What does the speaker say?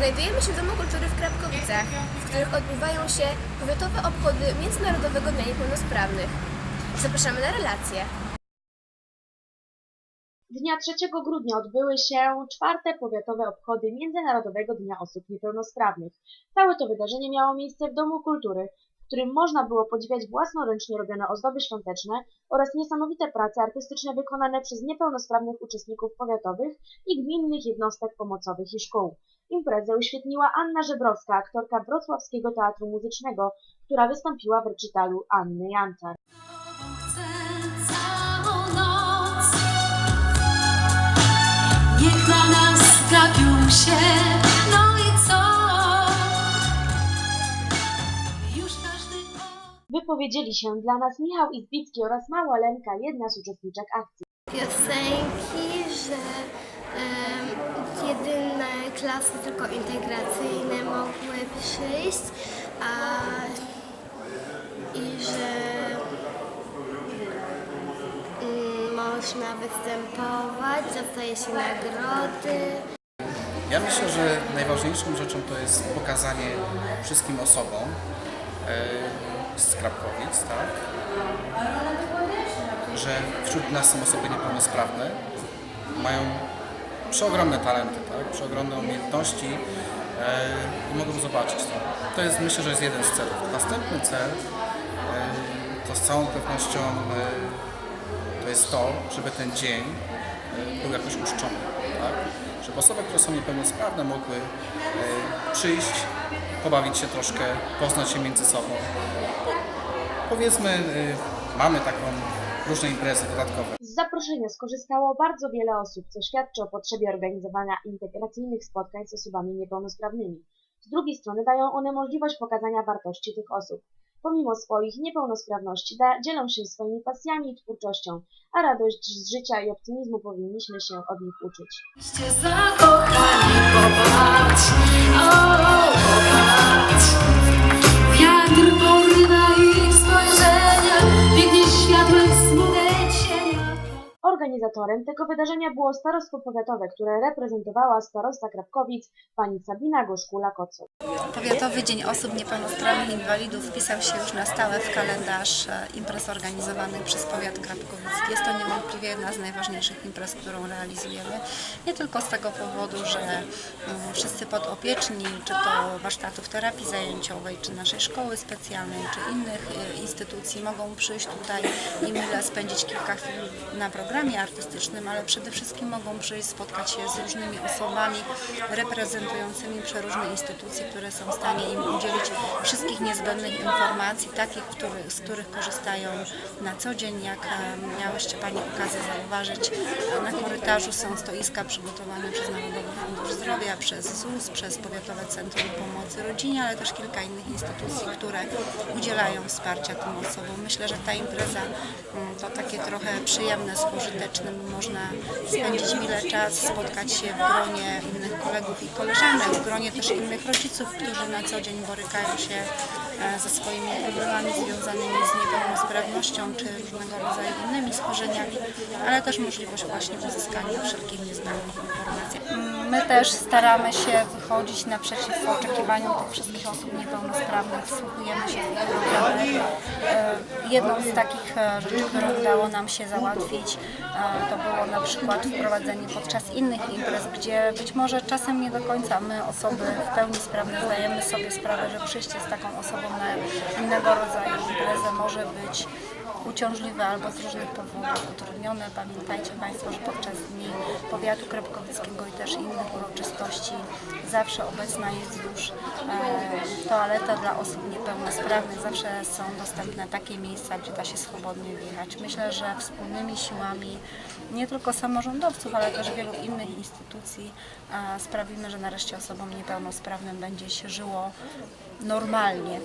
Znajdujemy się w Domu Kultury w Krapkowicach, w których odbywają się powiatowe obchody Międzynarodowego Dnia Niepełnosprawnych. Zapraszamy na relacje. Dnia 3 grudnia odbyły się czwarte powiatowe obchody Międzynarodowego Dnia Osób Niepełnosprawnych. Całe to wydarzenie miało miejsce w Domu Kultury, w którym można było podziwiać własnoręcznie robione ozdoby świąteczne oraz niesamowite prace artystyczne wykonane przez niepełnosprawnych uczestników powiatowych i gminnych jednostek pomocowych i szkół. Imprezę uświetniła Anna Żebrowska, aktorka Wrocławskiego Teatru Muzycznego, która wystąpiła w recitalu Anny noc. Niech na nas gapią się, Wypowiedzieli się dla nas Michał Izbicki oraz Mała Lenka, jedna z uczestniczek akcji. piosenki, że em, jedyne klasy tylko integracyjne mogły przyjść, a i że mm, można występować, dostaje się nagrody. Ja myślę, że najważniejszą rzeczą to jest pokazanie wszystkim osobom e, z Krapkowic, tak, że wśród nas są osoby niepełnosprawne, mają przeogromne talenty, tak, przeogromne umiejętności e, i mogą zobaczyć to. To jest, myślę, że jest jeden z celów. Następny cel e, to z całą pewnością e, to jest to, żeby ten dzień e, był jakoś uczczony, osoby, które są niepełnosprawne mogły e, przyjść, pobawić się troszkę, poznać się między sobą. Powiedzmy, e, mamy taką różne imprezy dodatkowe. Z zaproszenia skorzystało bardzo wiele osób, co świadczy o potrzebie organizowania integracyjnych spotkań z osobami niepełnosprawnymi. Z drugiej strony dają one możliwość pokazania wartości tych osób. Pomimo swoich niepełnosprawności da, dzielą się swoimi pasjami i twórczością, a radość z życia i optymizmu powinniśmy się od nich uczyć. Zakochani, popatrz, o, popatrz. Organizatorem tego wydarzenia było Starostwo Powiatowe, które reprezentowała starosta Krapkowic pani Sabina Goszkula-Kocow. Powiatowy Dzień Osób Niepełnosprawnych Inwalidów wpisał się już na stałe w kalendarz e, imprez organizowanych przez powiat krapkowicki. Jest to niewątpliwie jedna z najważniejszych imprez, którą realizujemy. Nie tylko z tego powodu, że mm, wszyscy podopieczni, czy to warsztatów terapii zajęciowej, czy naszej szkoły specjalnej, czy innych e, instytucji mogą przyjść tutaj i mile spędzić kilka chwil na programie artystycznym, ale przede wszystkim mogą przyjść, spotkać się z różnymi osobami reprezentującymi przeróżne instytucje, które są w stanie im udzielić wszystkich niezbędnych informacji, takich, których, z których korzystają na co dzień. Jak miałyście Pani okazję zauważyć, na korytarzu są stoiska przygotowane przez Narodowy Fundusz Zdrowia, przez ZUS, przez Powiatowe Centrum Pomocy Rodzinie, ale też kilka innych instytucji, które udzielają wsparcia tym osobom. Myślę, że ta impreza mm, to takie trochę przyjemne z Można spędzić mile czas, spotkać się w gronie innych kolegów i koleżanek, w gronie też innych rodziców, którzy na co dzień borykają się e, ze swoimi problemami związanymi z niepełnosprawnością czy różnego rodzaju innymi schorzeniami, ale też możliwość właśnie uzyskania wszelkich niezbędnych informacji. My też staramy się wychodzić naprzeciw oczekiwaniom tych wszystkich osób niepełnosprawnych, wsłuchujemy się w ich programy. E, Jedną z takich e, rzeczy, którą udało nam się załatwić, e, to było na przykład wprowadzenie podczas innych imprez, gdzie być może czasem nie do końca my, osoby w pełni sprawne, zdajemy sobie sprawę, że przyjście z taką osobą na innego rodzaju imprezę może być uciążliwe albo z różnych powodów utrudnione. Pamiętajcie Państwo, że podczas dni powiatu krapkowickiego i też innych uroczystości zawsze obecna jest już e, toaleta dla osób niepełnosprawnych. Zawsze są dostępne takie miejsca, gdzie da się swobodnie wjechać. Myślę, że wspólnymi siłami nie tylko samorządowców, ale też wielu innych instytucji e, sprawimy, że nareszcie osobom niepełnosprawnym będzie się żyło normalnie.